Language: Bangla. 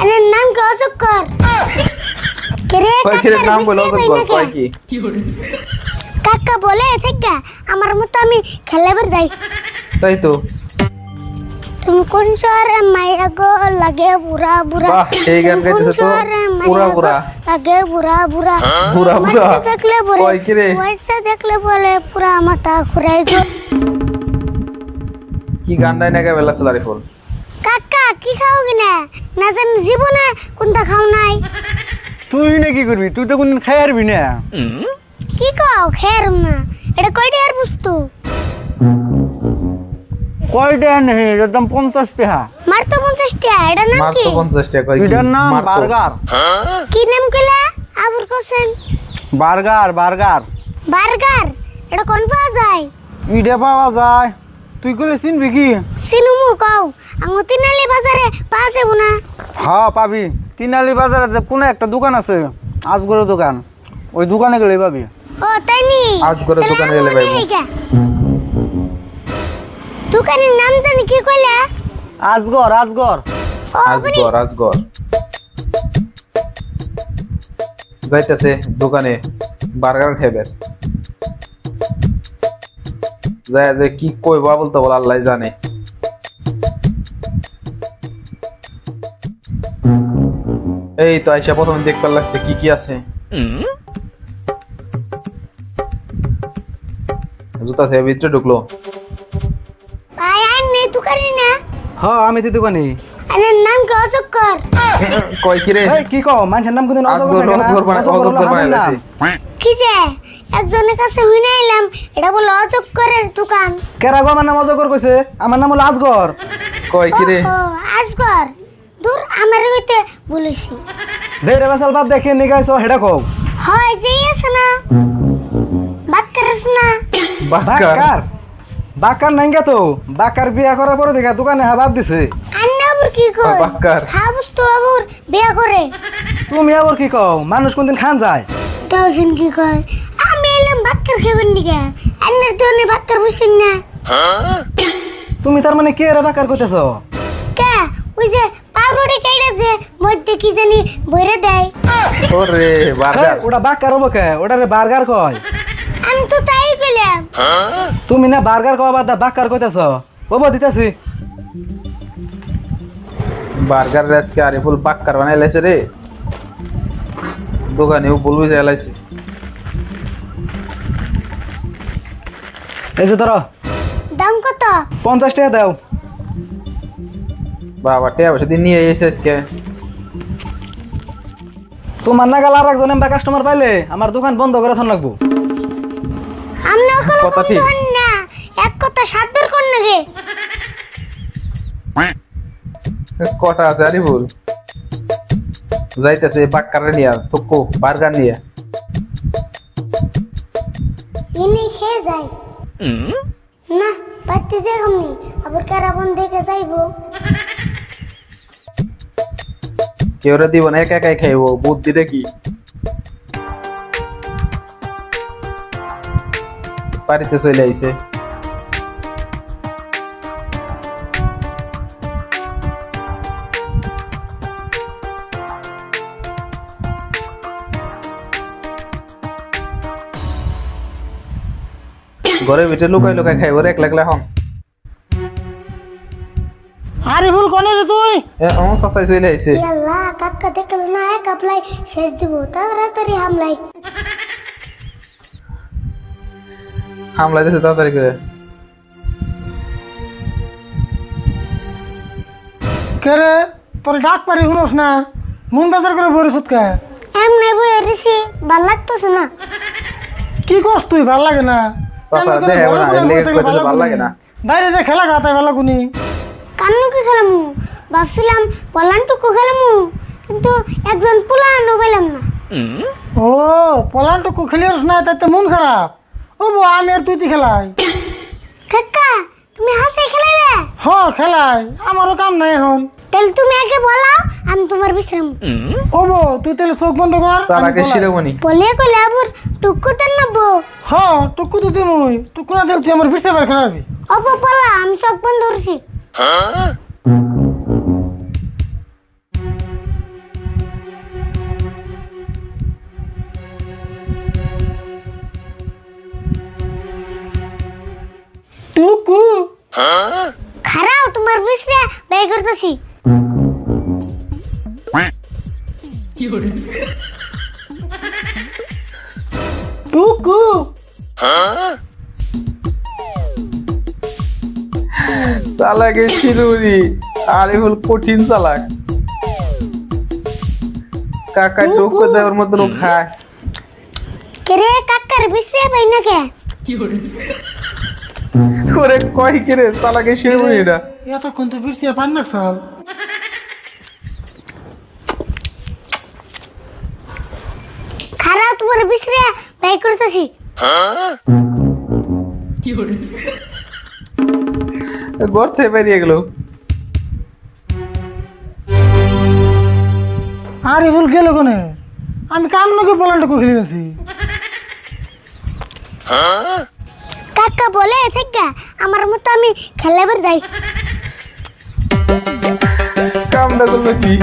আরে নাম কি অজক্কর কেরে। কাকার নাম বলে অজগর কয় কি? কাকা বলে থেকে আমার মতো আমি খেলাবার যাই। তাই তো। তুমি কোন শহরে মাইরা গো? লাগে বুড়া বুড়া। বাহ, সেই গান গাইতেছে তো। বুড়া বুড়া। লাগে বুড়া বুড়া। বুড়া বুড়া। মাইসা দেখলে বলে কয় কি রে? মাইসা দেখলে বলে পুরা মাথা ঘুরাই গো। কি গানটাই নাকি বেলা সালারি ফুল কি খাও কিনা? না জানি জীবনে কোনটা খাও নাই। তুই না কি করবি? তুই তো কোনদিন খাই আরবি না। কি খাও খের না। এটা কয়টা আর বস্তু? কয়টা নেই এটার দাম পঞ্চাশ টাকা। মার তো পঞ্চাশ টাকা। এটা নাম মার কি? তো পঞ্চাশ টাকা? এটার নাম। বার্গার। কি নাম কইলা? আবুর কোসেন বার্গার বার্গার। বার্গার? এটা কোন পাওয়া যায়? ইটা পাওয়া যায়। তুই কইলে চিনবি কি? সিনুমু কও। আঙুতিনালি বাজারে পাওয়া যাব না। হ্যাঁ পাবি। তিনালি বাজারে যে কোনো একটা দোকান আছে? আজগরের দোকান। ওই দোকানে গেলে পাবি। ও তাই নি? আজ করে দোকানে আমি গেলে গা। দোকানের নাম জানি কি কইলা? আজগর আজগর আজগর আজগর যাইতেছে দোকানে বার্গার খাইবের যায় যে কি কইবা বলতে বল আল্লাহ জানে। এই তো আইসা প্রথমে দেখতে লাগছে কি কি আছে। জুতা থেকে ভিতরে ঢুকলো। ভাই আর নেই দোকানে না? হ্যাঁ আমি তো দোকানে। আরে নাম কি অজক্কর কয় কি রে? এই কি কও মানুষের নাম অজগর বানাই লাইছে কি যে? একজনের কাছে হই এলাম এটা বলে অজক্করের দোকান। কেরা গো আমার নাম অজগর কইছে? আমার নাম হলো আজগর। কয় কি রে? ও আজগর। দূর আমার হইতে বলেছি। দেরে বেসাল বাদ দেখে নিগাইছো হেডা কও। হয় যে আছে না। না। বাক্কার? বাকার বাকার নাই গে তো। বাকার বিয়া করার পরে দেখা দোকানে হা বাদ দিছে। আন্না আবুর কি কয়? বাক্কার। খাবস তো আবুর বিয়া করে। তুমি আবার কি কও? মানুষ কোনদিন খান যায়? তাওসিন কি কয়? আমি এলাম বাক্কার খাবেন নিকে। আন্নার তো অনেক বাক্কার বুঝছেন না। তুমি তার মানে কে রে বাকার কইতেছ কে? ওই যে পাউরুটি কেটে যে মধ্যে কি জানি ভরে দেয়। ওরে বার্গার। ওটা বাকার হব কে? ওটা রে বার্গার কয়। আমি তো তাই কইলাম। তুমি না বার্গার কওয়া বাদ দা বাকার কইতেছ ওবো দিতেছি। বার্গার রেসকে আরে ফুল বাক্কার বানাই লাইছে রে। দোকানেও বলবি যে লাইছে এই যে ধরো। দাম কত? পঞ্চাশ টাকা দাও। বাবা টিয়া পয়সা দিয়ে নিয়ে এসে আজকে। তোমার নাগাল আর একজন এমবা কাস্টমার পাইলে আমার দোকান বন্ধ করে থান লাগবো। আমরা কথা ঠিক। না। এক কথা সাত বের কর না কটা আছে আরে ফুল যাইতেছে বাক্কারে নিয়া তুকু বার্গার নিয়া। এনে খেয়ে যায়। না পাইতে যে আমি আবার কারাবন দেখে যাইবো। কেউরে দিব না একা একাই খাইব বুদ্ধিটা কি? বাড়িতে চলে আইছে। ঘরের ভিতরে লুকাই লুকাই খাইব রে একলা একলা হন আরে ভুল কনে রে তুই। এ ও সাসাই চলে আইছে। আল্লাহ কাকা দেখল না এক আপলাই শেষ দিব তাড়াতাড়ি হামলাই। হামলা দিছে তাড়াতাড়ি করে। কে রে? তোর ডাক পারি শুনোস না? মন বেজার করে বরিস কে এমনি বই ঋষি ভালো লাগতেছে না। কি করস তুই ভালো লাগে না। বাইরে যে খেলা খাতে ভালো কোনি কান্নু কি খেলাম। ভাবছিলাম পলানটুকু খেলাম কিন্তু একজন পেলাম না। ও পলানটুকু খেলিস না তাতে মন খারাপ। ও বো আমি আর তুই তুই খেলাই। কাকা তুমি হাসে হ খেলাই। আমারও কাম নাই এখন। তাহলে তুমি আগে বলাও আমি তোমার বিশ্রাম। ও বউ তুই তাহলে চোখ বন্ধ কর। তার আগে শিরোমণি। বলে কইলে আবার টুকু তো না বউ। হ্যাঁ টুকু তো তুই টুকু না দিলে তুই আমার বিশ্রাম আর খারাপি ও বউ বলা আমি চোখ বন্ধ করছি। টুকু। খারাও তোমার বিশ্রে ব্যয় করতেছি। টুকু চালাকে শিরুরি। আরিফুল কঠিন চালাক। কাকা টোকো দেওয়ার মতন খায় কেরে কাকার বিশ্রে পাই না কে? করে কয় কিরে চালাকে শিরুরিটা। এতক্ষণ তো পিছিয়ে পান না সাল খারাও তোমার বিশ্রে ব্যয় করতেছি গর্তে বেরিয়ে গেল। আর এগুলো গেল কোনে? আমি কান্নকে পলানটুকু খেলে গেছি? কাকা বলে থেকে আমার মতো আমি খেলাবার যাই। কামটা করল কি?